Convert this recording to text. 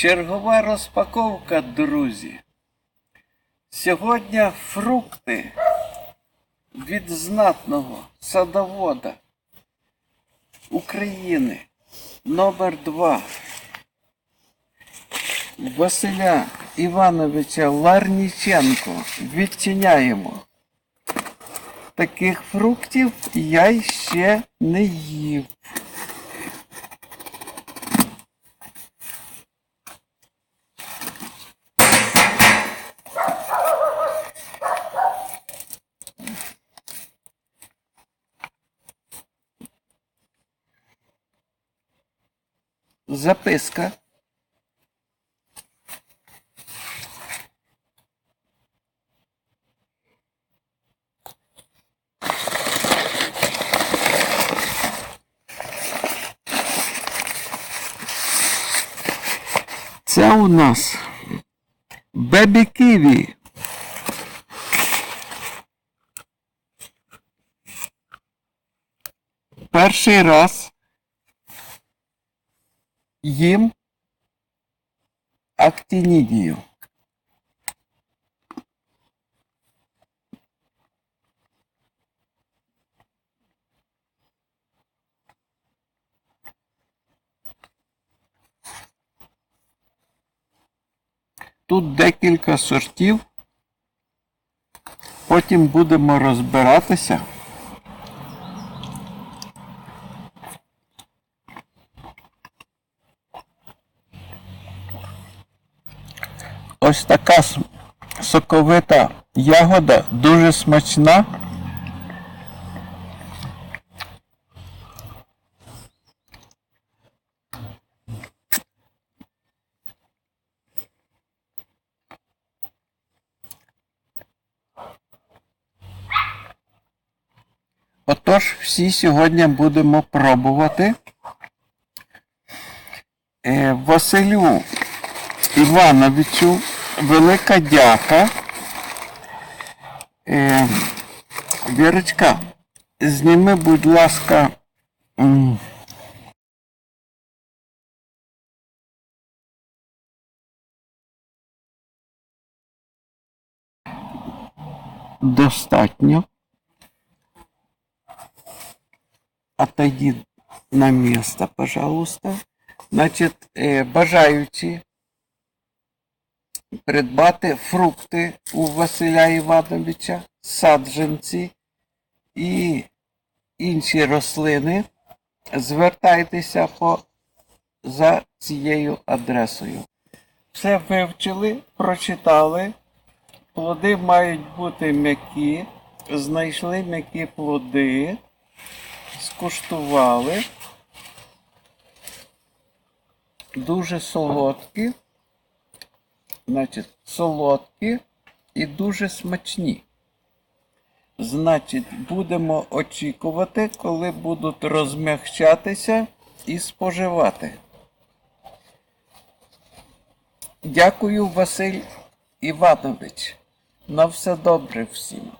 Чергова розпаковка, друзі. Сьогодні фрукти від знатного садовода України номер 2 Василя Івановича Ларніченко. Відчиняємо. Таких фруктів я ще не їв. Записка. Це у нас Бебі Ківі. Перший раз їм актинідію. Тут декілька сортів. Потім будемо розбиратися. Ось така соковита ягода, дуже смачна. Отож, всі сьогодні будемо пробувати. Е, Василю Івановичу, велика дяка. Е, Вірочка, зніми, будь ласка. Достатньо. Отойди на место, пожалуйста. Значить, е, бажаючи придбати фрукти у Василя Івановича, саджанці і інші рослини, звертайтеся по, за цією адресою. Все вивчили, прочитали. Плоди мають бути м'які. Знайшли м'які плоди, скуштували. Дуже солодкі. Значить, солодкі і дуже смачні. Значить, будемо очікувати, коли будуть розмягчатися і споживати. Дякую, Василь Іванович. На все добре всім.